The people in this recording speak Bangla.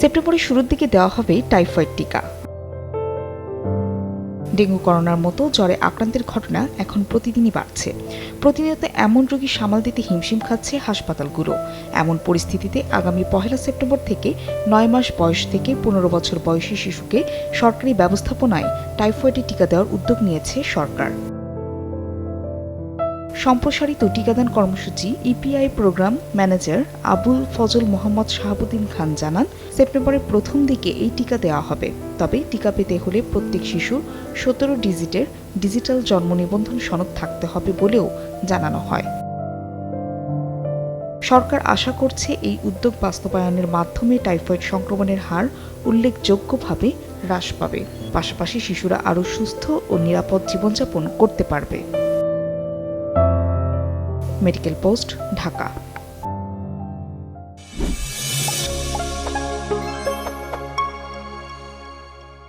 সেপ্টেম্বরের শুরুর দিকে দেওয়া হবে টাইফয়েড টিকা। ডেঙ্গু করোনার মতো জ্বরে আক্রান্তের ঘটনা এখন প্রতিদিনই বাড়ছে। প্রতিনিয়ত এমন রোগী সামাল দিতে হিমশিম খাচ্ছে হাসপাতালগুলো এমন পরিস্থিতিতে আগামী পহেলা সেপ্টেম্বর থেকে নয় মাস বয়স থেকে পনেরো বছর বয়সী শিশুকে সরকারি ব্যবস্থাপনায় টাইফয়েডের টিকা দেওয়ার উদ্যোগ নিয়েছে সরকার। সম্প্রসারিত টিকাদান কর্মসূচি EPI program manager Abul Fazal Mohammad Shahabuddin Khan জানান, সেপ্টেম্বরের প্রথম দিকে এই টিকা দেওয়া হবে। তবে টিকা পেতে হলে প্রত্যেক শিশুর সতেরো ডিজিটের ডিজিটাল জন্ম নিবন্ধন সনদ থাকতে হবে বলেও জানানো হয়। সরকার আশা করছে এই উদ্যোগ বাস্তবায়নের মাধ্যমে টাইফয়েড সংক্রমণের হার উল্লেখযোগ্যভাবে হ্রাস পাবে। পাশাপাশি শিশুরা আরও সুস্থ ও নিরাপদ জীবনযাপন করতে পারবে। Medical post Dhaka